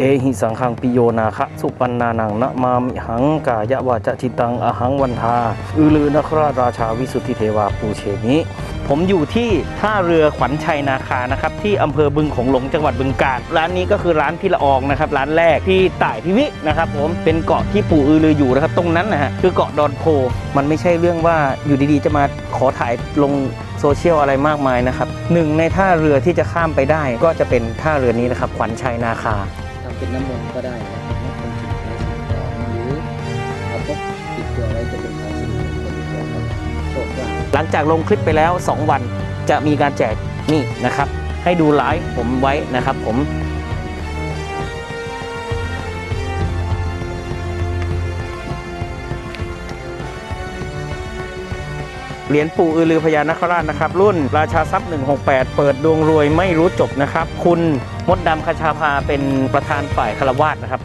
เอหิสังขังปิโยนาคะสุปันนานังนะมามิหังกายะวาจะจิตังอหังวันทาอือลือนคราชราชาวิสุทธิเทวาปูเชมิผมอยู่ที่ท่าเรือขวัญชัยนาคานะครับที่อำเภอบึงโของหลงจังหวัดบึงกาฬร้านนี้ก็คือร้านพี่ละอองนะครับร้านแรกที่ต่ายพิวินะครับผมเป็นเกาะที่ปู่อือลืออยู่นะครับตรงนั้นนะฮะคือเกาะดอนโพ มันไม่ใช่เรื่องว่าอยู่ดีๆ จะมาขอถ่ายลงโซเชียลอะไรมากมายนะครับหนึ่งในท่าเรือที่จะข้ามไปได้ก็จะเป็นท่าเรือนี้นะครับขวัญชัยนาคา เป็นน้ำมนต์ก็ได้นะครับให้คนสินค้าสิ่งของหรือเอาพกติดตัวไว้จะเป็นของสิริมงคลเกี่ยวกับโชคลาภหลังจากลงคลิปไปแล้ว 2 วันจะมีการแจกนี่นะครับ ให้ดูไลฟ์ผมไว้นะครับ ผมเหรียญปู่อือลือพญานาคราชนะครับ รุ่นราชาทรัพย์ 168 เปิดดวงรวยไม่รู้จบนะครับ คุณ มดดำคชาภาเป็นประธานฝ่ายคารวาสนะครับ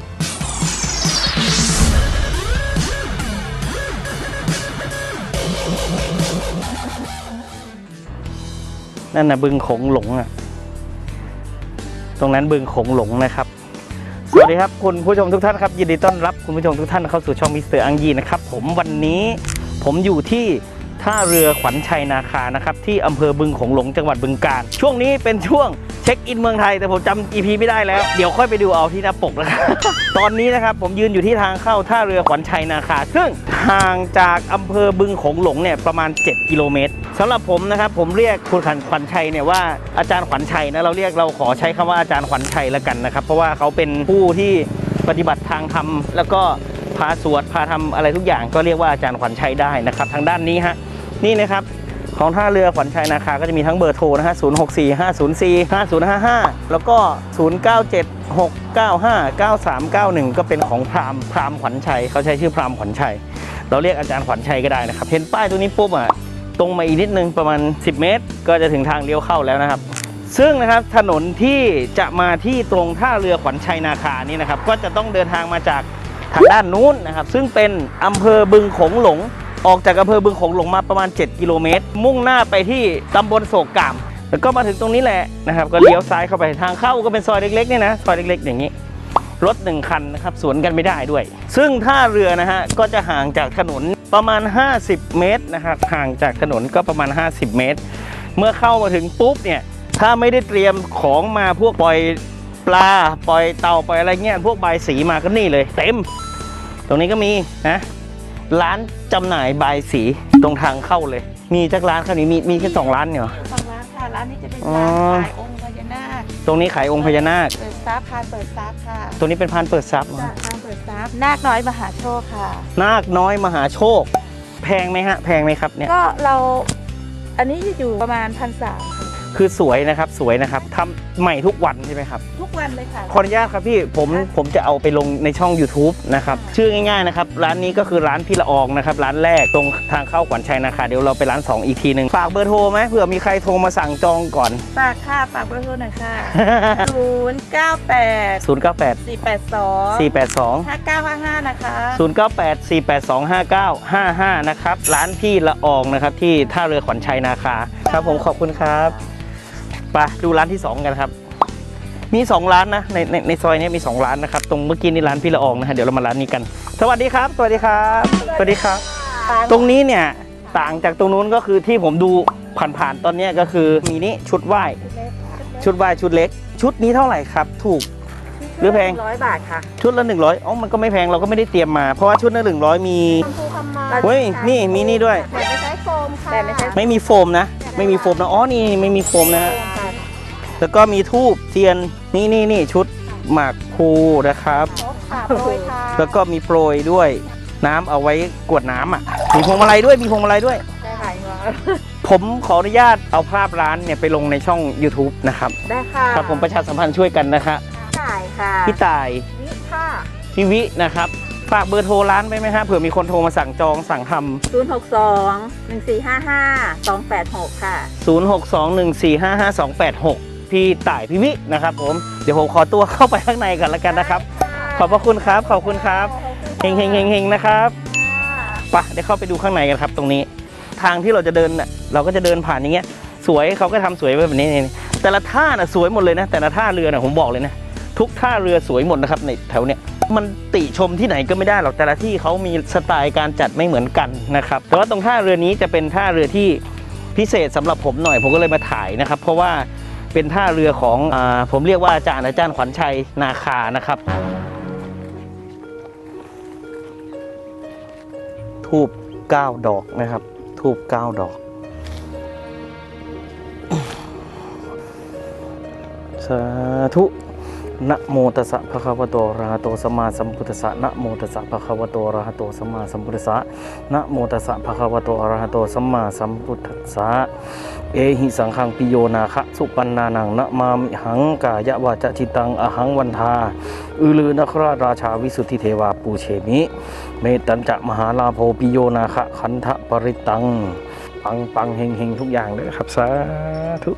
นั่นนะบึงขงหลงอะ ตรงนั้นบึงขงหลงนะครับสวัสดีครับคุณผู้ชมทุกท่านครับยินดีต้อนรับคุณผู้ชมทุกท่านเข้าสู่ช่องมิสเตอร์อังยีนะครับผมวันนี้ผมอยู่ที่ ท่าเรือขวัญชัยนาคานะครับที่อำเภอบึงโขงหลงจังหวัดบึงกาฬช่วงนี้เป็นช่วงเช็คอินเมืองไทยแต่ผมจำ EP ไม่ได้แล้ว เดี๋ยวค่อยไปดูเอาที่หน้าปกนะครับ ตอนนี้นะครับผมยืนอยู่ที่ทางเข้าท่าเรือขวัญชัยนาคา ซึ่งห่างจากอำเภอบึงโขงหลงเนี่ยประมาณ 7 กิโลเมตรสำหรับผมนะครับผมเรียกคุณขวัญขวัญชัยเนี่ยว่าอาจารย์ขวัญชัยนะเราเรียกเราขอใช้คำว่าอาจารย์ขวัญชัยแล้วกันนะครับเพราะว่าเขาเป็นผู้ที่ปฏิบัติทางธรรมแล้วก็ พาสวดพาทำอะไรทุกอย่างก็เรียกว่าอาจารย์ขวัญชัยได้นะครับ ทางด้านนี้ฮะนี่นะครับของท่าเรือขวัญชัยนาคาก็จะมีทั้งเบอร์โทรนะฮะ 0 6 4 5 0 4 5 0 5 5 แล้วก็ 0 9 7 6 9 5 9 3 9 1 ก็เป็นของพรามพรามขวัญชัย เขาใช้ชื่อพรามขวัญชัย เราเรียกอาจารย์ขวัญชัยก็ได้นะครับ เห็นป้ายตรงนี้ปุ๊บอะ ตรงมาอีกนิดนึงประมาณ 10 เมตร ก็จะถึงทางเลี้ยวเข้าแล้วนะครับ ซึ่งนะครับถนนที่จะมาที่ตรงท่าเรือขวัญชัยนาคานี่นะครับ ก็จะต้องเดินทางมาจาก ทางด้านนู้นนะครับ ซึ่งเป็นอำเภอบึงโขงหลง ออกจากอำเภอบึงโขงหลงมาประมาณ 7 กิโลเมตร มุ่งหน้าไปที่ตำบลโศกกาม แล้วก็มาถึงตรงนี้แหละนะครับ ก็เลี้ยวซ้ายเข้าไปทางเข้าก็เป็นซอยเล็กๆเนี่ยนะ ซอยเล็กๆ อย่างนี้ รถหนึ่งคันนะครับสวนกันไม่ได้ด้วย ซึ่งท่าเรือนะฮะก็จะห่างจากถนนประมาณ 50 เมตรนะครับห่างจากถนนก็ประมาณ 50 เมตร เมื่อเข้ามาถึงปุ๊บเนี่ยถ้าไม่ได้เตรียมของมาพวกปล่อยปลา ปล่อยเต่าปล่อยอะไรเงี้ยพวกใบสีมาก็นี่เลย เต็ม ตรงนี้ก็มีนะ ร้านจำหน่ายใบายสีตรงทางเข้าเลย มีจักร้านครับนี้มีมีแค่สองร้านเนี่ยเหรอ สองร้านค่ะร้านนี้จะเป็นอ๋อร้านขายองค์พญานาคตรงนี้ขายองค์พญานาค เปิดซับพานเปิดซับค่ะตรงนี้เป็นพานเปิดทรัพย์เหรอจากพานเปิดซับนาคน้อยมหาโชคค่ะ นาคน้อยมหาโชค แพงไหมฮะ แพงไหมครับเนี่ย ก็เราอันนี้อยู่ประมาณพันสาม คือสวยนะครับสวยนะครับทำใหม่ทุกวันใช่ไหมครับ ทุกวันเลยค่ะ ขออนุญาตครับพี่ผมผมจะเอาไปลงในช่อง YouTube นะครับชื่อง่ายๆนะครับร้านนี้ก็คือร้านพี่ละอองนะครับร้านแรกตรงทางเข้าขวัญชัยนาคาเดี๋ยวเราไปร้าน 2 อีกทีหนึ่งฝากเบอร์โทรไหมเผื่อมีใครโทรมาสั่งจองก่อนฝากค่ะฝากเบอร์โทรหน่อยค่ะศูนย์เก้าแปด098สี่แปดสอง482ห้าเก้าห้าห้านะคะ 098 482 5955 นะครับร้านพี่ละอองนะครับที่ท่าเรือขวัญชัยนาคาครับผมขอบคุณครับ ไปดูร้านที่ 2 กันครับ มี 2 ร้านนะในในในซอยนี้มี 2 ร้านนะครับ ตรงเมื่อกี้นี่ร้านพี่ละอองนะฮะเดี๋ยวเรามาร้านนี้กัน สวัสดีครับ สวัสดีครับ สวัสดีครับ ตรงนี้เนี่ยต่างจากตรงนู้นก็คือที่ผมดูผ่านๆตอนเนี้ยก็คือมีนี่ชุดไหว้ชุดไหว้ชุดเล็ก ชุดนี้เท่าไหร่ครับ ถูก หรือแพง ร้อยบาทค่ะชุดละ100อ๋อมันก็ไม่แพงเราก็ไม่ได้เตรียมมา เพราะว่าชุดละ100 มีเฮ้ยนี่มีนี่ด้วย แต่ไม่ใช้โฟมค่ะแต่ไม่ใช้ ไม่มีโฟมนะ ไม่มีโฟมนะ อ๋อ นี่ไม่มีโฟมนะฮะ แล้วก็มีทูบเทียนนี่นี่นี่ชุดหมากพลูนะครับ ค่ะโปรยค่ะแล้วก็มีโปรยด้วยน้ำเอาไว้กวดน้ำอะ มีพวงมาลัยด้วยมีพวงมาลัยด้วย ได้ค่ะผมขออนุญาตเอาภาพร้านเนี่ยไปลงในช่อง YouTube นะครับได้ค่ะครับผมประชาสัมพันธ์ช่วยกันนะคะจ่ายค่ะพี่ตายวิค่ะพี่วินะครับฝากเบอร์โทรร้านไปไหมฮะเผื่อมีคนโทรมาสั่งจองสั่งทำศูนย์หกสองหนึ่งสี่ห้าห้าสองแปดหกค่ะ 0621455286 พี่ต่ายพี่วินะครับ ผมเดี๋ยวผมขอตัวเข้าไปข้างในกันแล้วกันนะครับ ขอบพระคุณครับขอบคุณครับเฮงเฮงเฮงเฮงนะครับไปะเดี๋ยวเข้าไปดูข้างในกันครับ ตรงนี้ ทางที่เราจะเดินน่ะเราก็จะเดินผ่านอย่างเงี้ย สวยเขาก็ทำสวยไว้แบบนี้นี่แต่ละท่าน่ะสวยหมดเลยนะ แต่ละท่าเรือน่ะผมบอกเลยนะทุกท่าเรือสวยหมดนะครับในแถวเนี้ยมันติชมที่ไหนก็ไม่ได้หรอกแต่ละที่เขามีสไตล์การจัดไม่เหมือนกันนะครับแต่ว่าตรงท่าเรือนี้จะเป็นท่าเรือที่พิเศษสำหรับผมหน่อย ผมก็เลยมาถ่ายนะครับ เพราะว่า เป็นท่าเรือของอผมเรียกว่าอาจารย์อาจารย์ขวัญชัยนาคานะครับ ทูบ9ดอกนะครับ ทูบ9ดอกสาธุนะโมตัสสะภะคะวะโตอะระหะโตสัมมาสัมพุทธัสสะนะโมตัสสะภะคะวะโตอะระหะโตสัมมาสัมพุทธัสสะนะโมตัสสะภะคะวะโตอะระหะโตสัมมาสัมพุทธัสสะ เอหิสังขังปิโยนาคะสุปันนานังนะมามิหังกายะวาจะจิตังอหังวันทาอือลือนคราราชาวิสุทธิเทวาปูเชมิเมตันจะมหาลาโภปิโยนาคะขันธปริตัง ปังปังเฮงเฮงทุกอย่างเลยครับสาธุ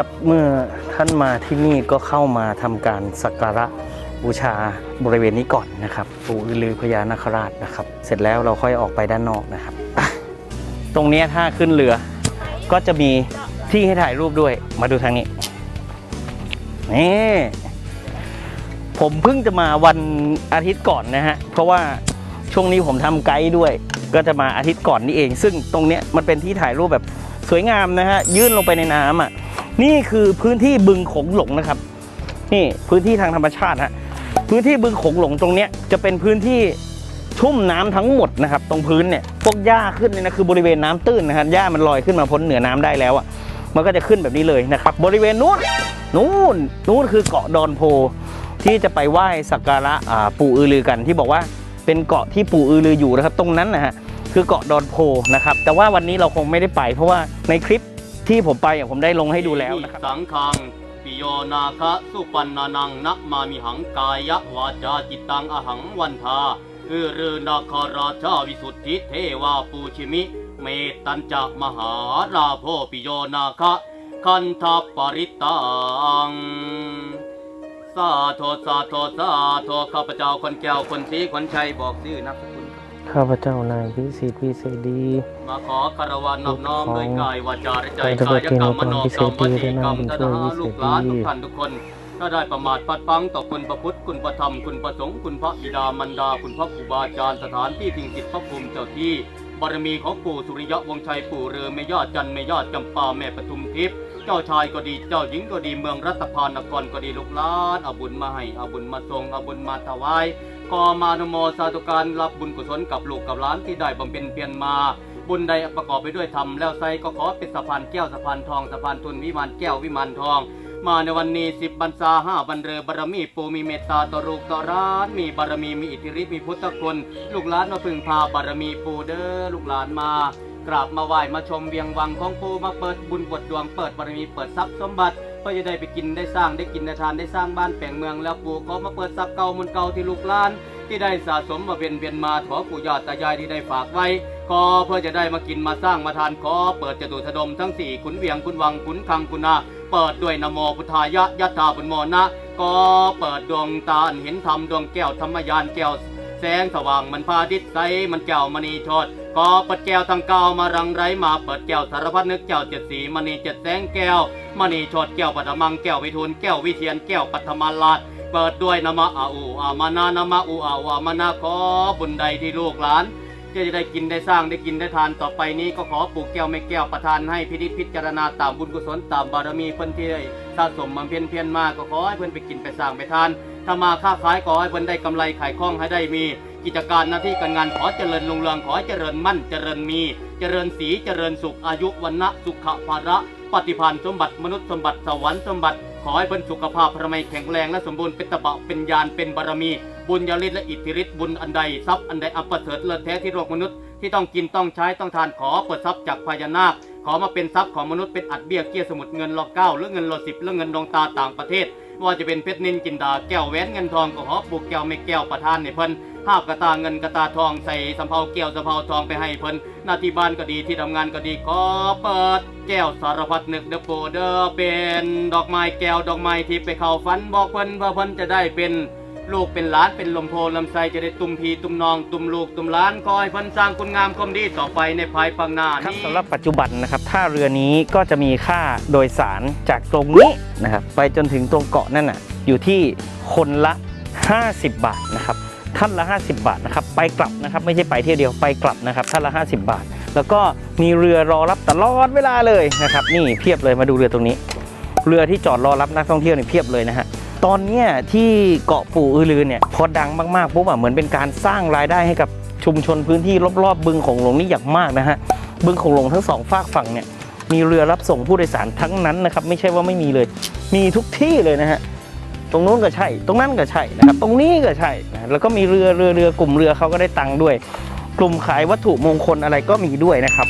ครับเมื่อท่านมาที่นี่ก็เข้ามาทำการสักการะบูชาบริเวณนี้ก่อนนะครับปู่อือลือพญานาคราชนะครับ เสร็จแล้วเราค่อยออกไปด้านนอกนะครับ ตรงนี้ถ้าขึ้นเรือ ก็จะมีที่ให้ถ่ายรูปด้วย มาดูทางนี้นี่ผมเพิ่งจะมาวันอาทิตย์ก่อนนะฮะ เพราะว่าช่วงนี้ผมทำไกด์ด้วย ก็จะมาอาทิตย์ก่อนนี่เอง ซึ่งตรงเนี้ยมันเป็นที่ถ่ายรูปแบบสวยงามนะฮะ ยื่นลงไปในน้ำอะ นี่คือพื้นที่บึงโขงหลงนะครับ นี่พื้นที่ทางธรรมชาติฮะพื้นที่บึงโขงหลงตรงเนี้ยจะเป็นพื้นที่ชุ่มน้ำทั้งหมดนะครับ ตรงพื้นเนี่ยพวกหญ้าขึ้นเนี่ยนะคือบริเวณน้ำตื้นนะครับหญ้ามันลอยขึ้นมาพ้นเหนือน้ำได้แล้วอะมันก็จะขึ้นแบบนี้เลยนะครับ บริเวณนู้นนู้นนู้นคือเกาะดอนโพที่จะไปไหว้สักการะปู่อือลือกันที่บอกว่าเป็นเกาะที่ปู่อือลืออยู่นะครับ ตรงนั้นนะฮะคือเกาะดอนโพนะครับแต่ว่าวันนี้เราคงไม่ได้ไป เพราะว่าในคลิป ที่ผมไปอะผมได้ลงให้ดูแล้วนะครับ สังฆังปิโยนาคะสุปันนานังนะมามิหังกายะวาจาจิตตังอหังวันทาคือรือนาคาราชาวิสุทธิเทวาปูชิมิ เมตัญจะมหาราโพปิโยนาคะคันทปริตังสาธุสาธุสาธุข้าพเจ้าคนแก้วคนสีคนชัยบอกชื่อนามสกุลครับ ข้าพเจ้านายพิสิทธิ์วิเศษดีมาขอคารวะนอบน้อมด้วยกายวาจาและใจกายกรรมมโนกรรมวขอจีกรรมทขอนาขอลูกหลานทุกท่านทุกคนถ้าได้ประมาทปัดปังต่อคุณพระพุทธคุณพระธรรมคุณพระสงฆ์คุณพระบิดามารดา คุณพระครูบาอาจารย์สถานที่พิงจิตพระภูมิเจ้าที่บารมีของปู่สุริยะวงศ์ชัยปู่เรือแม่ยอดจันทร์แม่ยอดจำปาแม่ปทุมทิพย์เจ้าชายก็ดีเจ้าหญิงก็ดีเมืองรัตพานนครก็ดีลูกหลานอาบุญมาให้อาบุญมาทรงอาบุญมาถวาย ก็มานโมสาธุการรับบุญกุศลกับลูกกับหลานที่ได้บำเพ็ญเพียรมา บุญใดประกอบไปด้วยธรรมแล้วไซก็ขอเป็นสะพานแก้วสะพานทองสะพานทุนวิมานแก้ววิมานทอง มาในวันนี้สิบบรรษาห้าบรรเรือบารมีปูมีเมตตาต่อลูกต่อร้านมีบารมีมีอิทธิฤทธิ์มีพุทธคุณลูกหลานมาพึ่งพาบารมีปูเด้อลูกหลานมากราบมาไหว้มาชมเวียงวังของปูมาเปิดบุญบทดวงเปิดบารมีเปิดทรัพย์สมบัติ เพื่อจะได้ไปกินได้สร้างได้กินได้ทานได้สร้างบ้านแปลงเมืองแล้วปู่ก็มาเปิดทรัพย์เก่ามุนเก่าที่ลูกหลาน ที่ได้สะสมมาเวียนเวียนมาขอปู่ย่าตายายที่ได้ฝากไว้ขอเพื่อจะได้มากินมาสร้างมาทานขอเปิดจตุธดมทั้งสี่ขุนเวียงขุนวังขุนคังขุนนาเปิดด้วยนโมพุทธายะยัตถาบุญโมนะก็เปิดดวงตาเห็นธรรมดวงแก้วธรรมยานแก้วแสงสว่างมันพาดิษใสมันแก้วมณีชด ก็เปิดแก้วทั้งเก้ามารังไรมาเปิดแก้วสารพัดนึกแก้วเจ็ดสีมณีเจ็ดแสงแก้วมณีชดแก้วปัตมังแก้ววิทูลแก้ววิเทียนแก้วปัทมาลาดเปิดด้วยนมะอาอูอามานานมะอูอาอูอามานาขอบุญใดที่ลูกหลานจะได้กินได้สร้างได้กินได้ทานต่อไปนี้ก็ขอปลูกแก้วไม่แก้วประทานให้พินิจพิจารณาตามบุญกุศลตามบารมีเพิ่นที่ได้สะสมมาเพียนเพียนมากก็ขอให้เพิ่อนไปกินไปสร้างไปทาน ถ้ามาค้าขายขอให้เพิ่นได้กำไรขายคล่องให้ได้มีกิจการหน้าที่การงานขอเจริญรุ่งเรืองขอเจริญมั่นเจริญมี เจริญสีเจริญสุขอายุวันนะสุขภาระ ปฏิพันธ์สมบัติมนุษย์สมบัติสวรรค์สมบัติขอให้เพิ่นสุขภาพพระมัยแข็งแรงและสมบูรณ์เป็นตะบะเป็นญาณเป็นบารมี บุญญาฤทธิ์และอิทธิฤทธิ์บุญอันใดทรัพย์อันใดอันประเสริฐเลิศแท้ที่โลกมนุษย์ที่ต้องกินต้องใช้ต้องทานขอเปิดทรัพย์จากพญานาคขอมาเป็นทรัพย์ของมนุษย์เป็นอัดเบี้ยเกี้ยสมุดเงินรอเก้าหรือเงินรอสิบหรือเงินดวงตาต่างประเทศ ว่าจะเป็นเพชรนินจินดาแก้วแหวนเงินทองก็ขอปลูกแก้วไม่แก้วประทานในเพิ่นภาพกระตาเงินกระตาทองใส่สำเภาแก้วสำเภาทองไปให้เพิ่นหน้าที่บ้านก็ดีที่ทำงานก็ดีขอเปิดแก้วสารพัดนึกเดอโปเดอเป็นดอกไม้แก้วดอกไม้ที่ไปเข้าฝันบอกเพิ่นเพื่อเพิ่นจะได้เป็น ลูกเป็นหลานเป็นลมโพลำไสจะได้ตุ่มพีตุ่มนอง ตุ่มลูกตุ่มหล้านคอยพันสร้างคุณงามความดีต่อไปในภายภาคหน้าครับนี้ สำหรับปัจจุบันนะครับท่าเรือนี้ก็จะมีค่าโดยสารจากตรงนี้นะครับไปจนถึงตรงเกาะนั่นน่ะอยู่ที่คนละ 50 บาทนะครับท่านละ 50 บาทนะครับไปกลับนะครับไม่ใช่ไปเที่ยวเดียวไปกลับนะครับท่านละ 50 บาท แล้วก็มีเรือรอรับตลอดเวลาเลยนะครับนี่เพียบเลยมาดูเรือตรงนี้ เรือที่จอดรอรับนักท่องเที่ยวเนี่ยเพียบเลยนะฮะ ตอนเนี้ยที่เกาะปู่อือลือเนี่ยพอดังมากๆปุ๊บอะเหมือนเป็นการสร้างรายได้ให้กับชุมชนพื้นที่รอบๆ บึงของหลงนี่อย่างมากนะฮะบึงโขงหลงทั้งสองฝากฝั่งเนี่ยมีเรือรับส่งผู้โดยสารทั้งนั้นนะครับไม่ใช่ว่าไม่มีเลย มีทุกที่เลยนะฮะตรงนู้นก็ใช่ ตรงนั้นก็ใช่นะครับตรงนี้ก็ใช่นะแล้วก็มีเรือเรือเรือกลุ่มเรือเขาก็ได้ตังค์ด้วย กลุ่มขายวัตถุมงคลอะไรก็มีด้วยนะครับ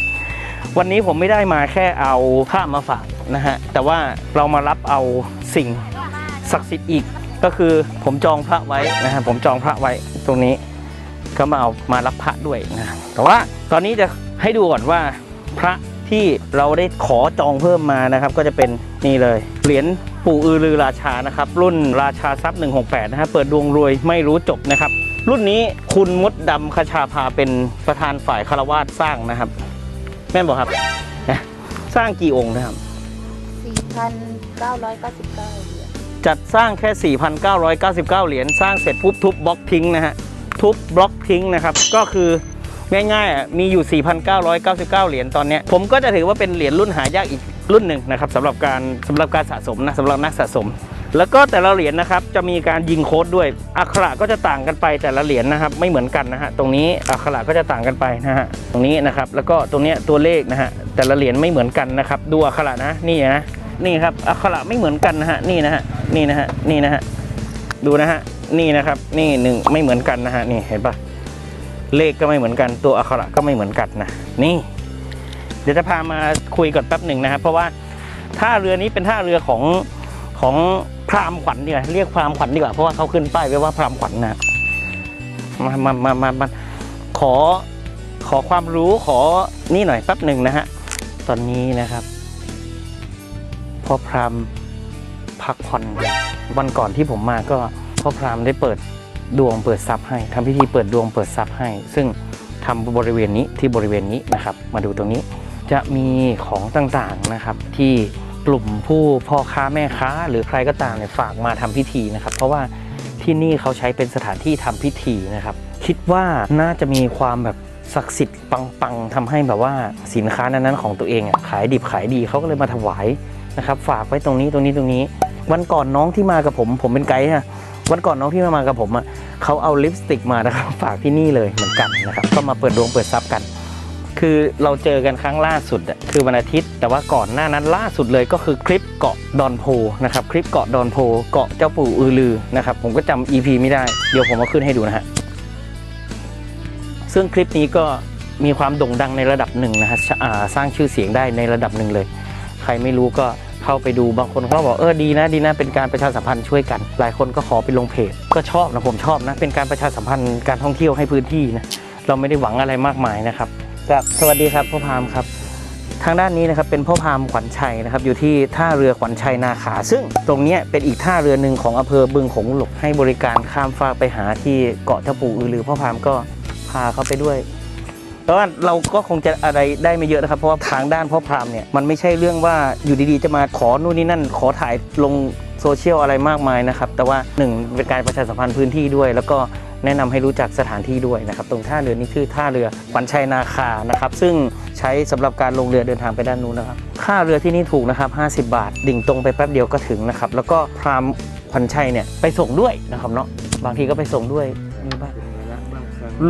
วันนี้ผมไม่ได้มาแค่เอาผ้ามาฝากนะฮะแต่ว่าเรามารับเอาสิ่ง ศักดิ์สิทธิ์อีกก็คือผมจองพระไว้นะฮะผมจองพระไว้ตรงนี้ ก็มาเอามารับพระด้วยนะแต่ว่าตอนนี้จะให้ดูก่อนว่าพระที่เราได้ขอจองเพิ่มมานะครับ ก็จะเป็นนี่เลยเหรียญปู่อือลือราชานะครับ รุ่นราชาทรัพย์168นะฮะเปิดดวงรวยไม่รู้จบนะครับ รุ่นนี้คุณมดดำคชาภาเป็นประธานฝ่ายคารวาสสร้างนะครับ แม่นบอกครับ สร้างกี่องค์นะครับ 4,999เหรียญ จัดสร้างแค่ 4,999 เหรียญสร้างเสร็จปุ๊บทุบบล็อกทิ้งนะฮะทุบบล็อกทิ้งนะครับ ก็คือง่ายๆอะมีอยู่ 4,999 เหรียญตอนนี้ผมก็จะถือว่าเป็นเหรียญรุ่นหายากอีกรุ่นหนึ่งนะครับสำหรับการสำหรับการสะสมนะสำหรับนักสะสม แล้วก็แต่ละเหรียญนะครับจะมีการยิงโค้ดด้วยอักขระก็จะต่างกันไปแต่ละเหรียญนะครับ ไม่เหมือนกันนะฮะตรงนี้อักขระก็จะต่างกันไปนะฮะตรงนี้นะครับแล้วก็ตรงนี้ตัวเลขนะฮะแต่ละเหรียญไม่เหมือนกันนะครับดูอักขระนะนี่นะ นี่ครับอักขระไม่เหมือนกันนะฮะนี่นะฮะนี่นะฮะนี่นะฮะดูนะฮะนี่นะครับ นี่หนึ่งไม่เหมือนกันนะฮะนี่เห็นปะเลขก็ไม่เหมือนกันตัวอักขระก็ไม่เหมือนกันนะนี่ เดี๋ยวจะพามาคุยก่อนแป๊บหนึ่งนะครับเพราะว่าท่าเรือนี้เป็นท่าเรือของของพรามขวัญดีกว่าเรียกพรามขวัญดีกว่าเพราะว่าเขาขึ้นป้ายไว้ว่าพรามขวัญนะมามามามามาขอขอความรู้ขอนี่หน่อยแป๊บหนึ่งนะฮะตอนนี้นะครับ พ่อพรามพักผ่อนวันก่อนที่ผมมาก็พ่อพรามได้เปิดดวงเปิดทรัพย์ให้ทำพิธีเปิดดวงเปิดทรัพย์ให้ ซึ่งทำบริเวณนี้ที่บริเวณนี้นะครับ มาดูตรงนี้จะมีของต่างๆนะครับ ที่กลุ่มผู้พ่อค้าแม่ค้า หรือใครก็ตามเนี่ยฝากมาทำพิธีนะครับ เพราะว่าที่นี่เขาใช้เป็นสถานที่ทำพิธีนะครับ คิดว่าน่าจะมีความแบบศักดิ์สิทธิ์ปังๆทำให้แบบว่าสินค้านั้นๆของตัวเองอะขายดิบขายดีเขาก็เลยมาถวาย นะครับฝากไว้ตรงนี้ตรงนี้ตรงนี้ วันก่อนน้องที่มากับผม ผมเป็นไกด์ฮะวันก่อนน้องที่มากับผมอะเขาเอาลิปสติกมานะครับฝากที่นี่เลยเหมือนกันนะครับก็มาเปิดดวงเปิดทรัพย์กัน คือเราเจอกันครั้งล่าสุดคือวันอาทิตย์ แต่ว่าก่อนหน้านั้นล่าสุดเลยก็คือคลิปเกาะดอนโพนะครับคลิปเกาะดอนโพเกาะเจ้าปู่อือลือนะครับผมก็จำ EP ไม่ได้เดี๋ยวผมเอาขึ้นให้ดูนะฮะซึ่งคลิปนี้ก็มีความโด่งดังในระดับหนึ่งนะฮะสร้างชื่อเสียงได้ในระดับหนึ่งเลย ใครไม่รู้ก็เข้าไปดูบางคนเขาบอกเออดีนะดีนะเป็นการประชาสัมพันธ์ช่วยกัน หลายคนก็ขอไปลงเพจก็ชอบนะผมชอบนะ เป็นการประชาสัมพันธ์การท่องเที่ยวให้พื้นที่นะเราไม่ได้หวังอะไรมากมายนะครับครับสวัสดีครับพ่อพามครับ ทางด้านนี้นะครับเป็นพ่อพามขวัญชัยนะครับ อยู่ที่ท่าเรือขวัญชัยนาขา ซึ่งตรงนี้เป็นอีกท่าเรือหนึ่งของอำเภอบึงโขงหลกให้บริการข้ามฟากไปหาที่เกาะเจ้าปู่อือลือพ่อพามก็พาเขาไปด้วย แต่ว่าเราก็คงจะอะไรได้ไม่เยอะนะครับเพราะว่าทางด้านพ่อพรามเนี่ยมันไม่ใช่เรื่องว่าอยู่ดีๆจะมาขอนู่นนี่นั่น ขอถ่ายลงโซเชียลอะไรมากมายนะครับแต่ว่าหนึ่งเป็นการประชาสัมพันธ์พื้นที่ด้วย แล้วก็แนะนำให้รู้จักสถานที่ด้วยนะครับ ตรงท่าเรือนี้ชื่อท่าเรือขวัญชัยนาคานะครับ ซึ่งใช้สำหรับการลงเรือเดินทางไปด้านนู้นนะครับค่าเรือที่นี่ถูกนะครับ 50 บาท ดิ่งตรงไปแป๊บเดียวก็ถึงนะครับแล้วก็พรามขวัญชัยเนี่ยไปส่งด้วยนะครับเนาะบางทีก็ไปส่งด้วยมีบ้าง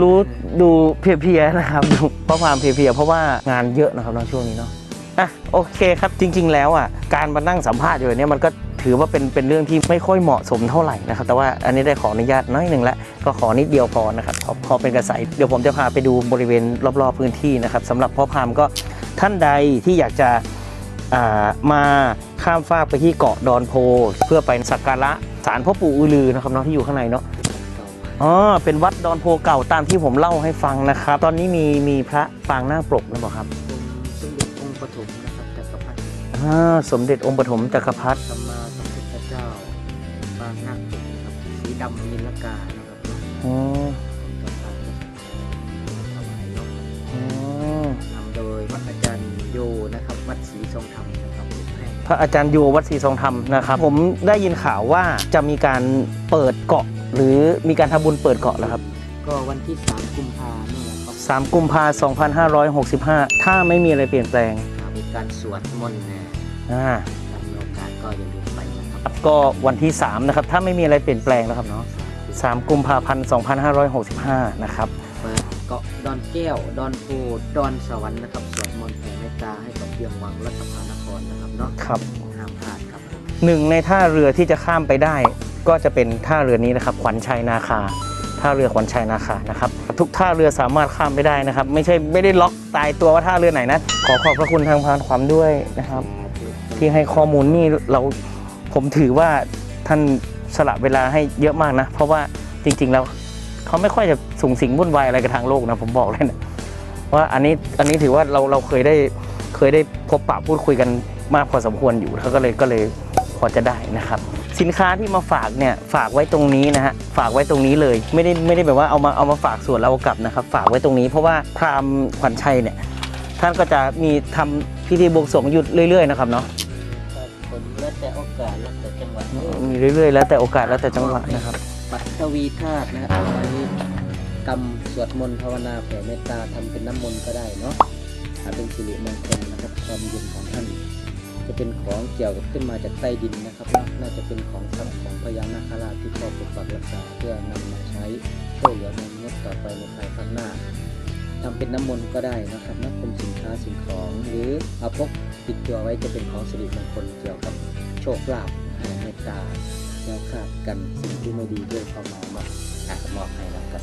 รู้ดูเพลียๆนะครับดูเพราะความเพลียๆเพราะว่างานเยอะนะครับในช่วงนี้เนาะอะโอเคครับจริง ๆ แล้วอะการมานั่งสัมภาษณ์อยู่เนี่ยมันก็ถือว่าเป็นเป็นเรื่องที่ไม่ค่อยเหมาะสมเท่าไหร่นะครับ แต่ว่าอันนี้ได้ขออนุญาตน้อยหนึ่งล้วก็ขอนิดเดียวพอนะครับขอขอเป็นกระแสเดี๋ยวผมจะพาไปดูบริเวณรอบๆพื้นที่นะครับสำหรับพ่อพามก็ท่านใดที่อยากจะอ่ามาข้ามฟากไปที่เกาะดอนโพ เพื่อไปสักการะศาลพ่อปู่อือลือนะครับเนาะที่อยู่ข้างในเนาะ อ๋อเป็นวัดดอนโพเก่าตามที่ผมเล่าให้ฟังนะครับ ตอนนี้มีมีพระปางนาคปรกนะบอกครับองค์สมเด็จองค์ปฐมนะครับจักรพรรดิอ่าสมเด็จองค์ปฐมจักรพรรดิสัมมาสัมพุทธเจ้าปางนาคปกนะครับสีดำนิลกานะครับเนาะอืมกับทางถวายเนาะอืมนำโดยวัดอาจารย์โยนะครับวัดศรีทรงธรรมนะครับให้พระอาจารย์โยวัดศรีทรงธรรมนะครับ ผมได้ยินข่าวว่าจะมีการเปิดเกาะ หรือมีการทำบุญเปิดเกาะแล้วครับ ก็วันที่ 3 กุมภาพันธ์นี่แหละครับ3 กุมภา2565 ถ้าไม่มีอะไรเปลี่ยนแปลงมีการสวดมนต์นะอ่าถ้ามีโอกาสก็อย่าลืมไปนะครับครับ ก็วันที่ 3 นะครับ ถ้าไม่มีอะไรเปลี่ยนแปลงนะครับเนาะ3 กุมภาพันธ์2565 นะครับเปิดเกาะดอนแก้ว ดอนโพดอนสวรรค์นะครับ สวดมนต์แผ่เมตตาให้กับเพียงวังรัตภานครนะครับเนาะ ครับห้ามพลาดครับผมหนึ่งในท่าเรือที่จะข้ามไปได้ ก็จะเป็นท่าเรือนี้นะครับขวัญชัยนาคาท่าเรือขวัญชัยนาคานะครับทุกท่าเรือสามารถข้ามไปได้นะครับ ไม่ใช่ไม่ได้ล็อกตายตัวว่าท่าเรือไหนนะ ขอขอบพระคุณทางพานความด้วยนะครับ ที่ให้ข้อมูลนี่เราผมถือว่าท่านสละเวลาให้เยอะมากนะ เพราะว่าจริงๆแล้วเขาไม่ค่อยจะสูงสิงวุ่นวายอะไรกับทางโลกนะผมบอกเลยนะว่าอันนี้อันนี้ถือว่าเราเราเคยได้เคยได้พบปะพูดคุยกันมากพอสมควรอยู่เขาก็เลยก็เลยพอจะได้นะครับ สินค้าที่มาฝากเนี่ยฝากไว้ตรงนี้นะฮะฝากไว้ตรงนี้เลย ไม่ได้ไม่ได้แบบว่าเอามาเอามาฝากส่วนเราเอากลับนะครับ ฝากไว้ตรงนี้ เพราะว่าพราหมณ์ขวัญชัยเนี่ยท่านก็จะมีทำพิธีบวงสรวงอยู่เรื่อย ๆ นะครับเนาะครับผมแล้วแต่โอกาสแล้วแต่จังหวะมีเรื่อยๆ แล้วแต่โอกาสแล้วแต่จังหวะนะครับปัทวีธาตุนะฮะเอาไว้กำสวดมนต์ภาวนาแผ่เมตตาทำเป็นน้ำมนต์ก็ได้เนาะถ้าเป็นสิริมงคลนะครับความเย็นของท่าน จะเป็นของเกี่ยวกับขึ้นมาจากใต้ดินนะครับเนาะน่าจะเป็นของทรัพย์ของพญานาคราชที่ครอบปกปักรักษาเพื่อนำมาใช้ช่วยเหลือมนุษย์ต่อไปในภายภาคหน้าทำเป็นน้ำมนต์ก็ได้นะครับนักเป็นสินค้าสิ่งของ หรือเอาพกติดตัวไว้จะเป็นของสิริมงคลเกี่ยวกับโชคลาภให้เมตตาแล้วขาดกันสิ่งที่ไม่ดีด้วยความหมายมาอะมอบให้แล้วกัน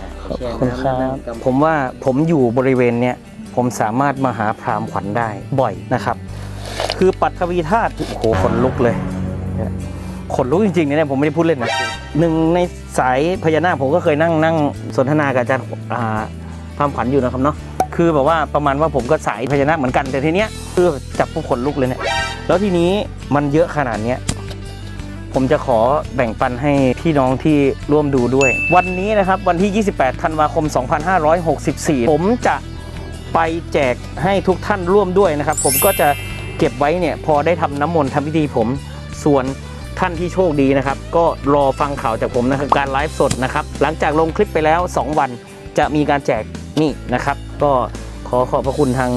อะขอบแช่คุณครัน้ำบนั่งกำผมว่าผมอยู่บริเวณเนี้ยผมสามารถมาหาพราหมณ์ขวัญได้บ่อยนะครับ คือปัทวีธาตุโอ้โหขนลุกเลยขนลุกจริงๆเนี่ยผมไม่ได้พูดเล่นนะหนึ่งในสายพญานาคผมก็เคยนั่งนั่งสนทนากับอาจารย์อ่ามขวัญอยู่นะครับเนาะคือแบบว่าประมาณว่าผมก็สายพญานาคเหมือนกันแต่ทีเนี้ยคือจับปุ๊บขนลุกเลยเนี่ยแล้วทีนี้มันเยอะขนาดเนี้ยผมจะขอแบ่งปันให้พี่น้องที่ร่วมดูด้วย วันนี้นะครับวันที่ 28 ธันวาคม 2564 ผมจะไปแจกให้ทุกท่านร่วมด้วยนะครับ ผมก็จะ เก็บไว้เนี่ยพอได้ทำน้ำมนต์ทำพิธีผม ส่วนท่านที่โชคดีนะครับ ก็รอฟังข่าวจากผมนะครับการไลฟ์สดนะครับ หลังจากลงคลิปไปแล้ว 2 วันจะมีการแจกนี่นะครับ ก็ขอขอบพระคุณทาง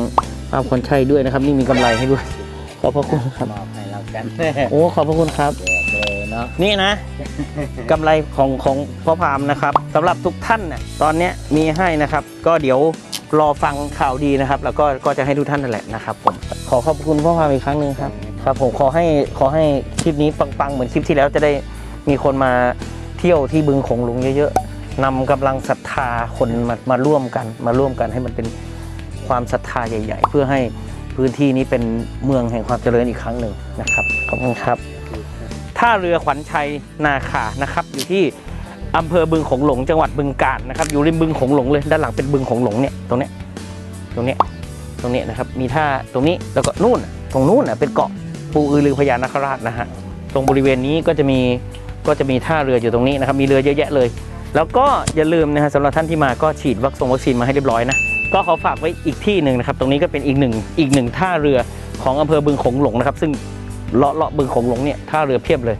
ภาพคนชัยด้วยนะครับ นี่มีกำไรให้ด้วยขอบพระคุณครับมอบให้แล้วกันโอ้ขอบพระคุณครับแจกเลยเนาะนี่นะกำไรของของพ่อพามนะครับสำหรับทุกท่านเนี่ยตอนเนี้ยมีให้นะครับ ก็เดี๋ยวรอฟังข่าวดีนะครับ แล้วก็ก็จะให้ทุกท่านนั่นแหละนะครับผม ขอขอบคุณพ่อพามอีกครั้งหนึ่งครับ ครับผมขอให้ขอให้คลิปนี้ปังๆ เหมือนคลิปที่แล้วจะได้มีคนมาเที่ยวที่บึงโขงหลงเยอะๆนำกำลังศรัทธาคนมามาร่วมกันมาร่วมกันให้มันเป็นความศรัทธาใหญ่ ๆ เพื่อให้พื้นที่นี้เป็นเมืองแห่งความเจริญอีกครั้งหนึ่งนะครับขอบคุณครับท่าเรือขวัญชัยนาคานะครับ อยู่ที่อำเภอบึงโขงหลง จังหวัดบึงกาฬนะครับ อยู่ริมบึงโขงหลงเลยด้านหลังเป็นบึงโขงหลงเนี่ยตรงเนี้ยตรงเนี้ยต รงนี้นะครับ มีท่าตรงนี้แล้วก็นู่นตรงนู้นเป็นเกาะปูอือรือพญานาคราชนะฮะตรงบริเวณนี้ก็จะมีก็จะมีท่าเรืออยู่ตรงนี้นะครับมีเรือเยอะแยะเลย แล้วก็อย่าลืมนะฮะสำหรับท่านที่มาก็ฉีดวัคซงวัคซีนมาให้เรียบร้อยนะก็ขอฝากไว้อีกที่หนึ่งนะครับ ตรงนี้ก็เป็นอีกหนึ่งอีกหนึ่งท่าเรือของอำเภอบึงโขงหลงนะครับ ซึ่งเลาะเลาะบึงโขงหลงเนี่ยท่าเรือเพียบเลย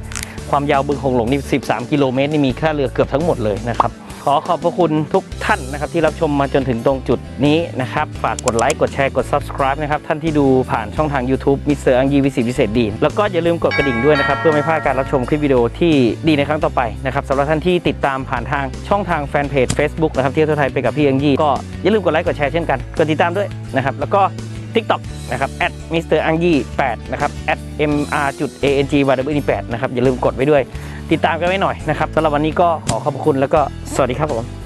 ความยาวบึงโขงหลงนี่ 13 กิโลเมตรนี่มีค่าเรือเกือบทั้งหมดเลยนะครับ ขอขอบพระคุณทุกท่านนะครับที่รับชมมาจนถึงตรงจุดนี้นะครับ ฝากกดไลค์กดแชร์กด subscribe นะครับ ท่านที่ดูผ่านช่องทาง YouTube มิสเตอร์อังยีวิสิพิเศษดีนแล้วก็อย่าลืมกดกระดิ่งด้วยนะครับ เพื่อไม่พลาดการรับชมคลิปวิดีโอที่ดีในครั้งต่อไปนะครับสำหรับท่านที่ติดตามผ่านทางช่องทางแฟนเพจ Facebook นะครับเที่ยวทั่วไทยไปกับพี่อังยีก็อย่าลืมกดไลค์กดแชร์เช่นกันกดติดตามด้วยนะครับแล้วก็ TikTok นะครับ @Mr. a n g y 8นะครับ @mr.ang w 8นะครับ อย่าลืมกดไว้ด้วย ติดตามกันไว้หน่อยนะครับสำหรับวันนี้ก็ขอขอบคุณแล้วก็สวัสดีครับผม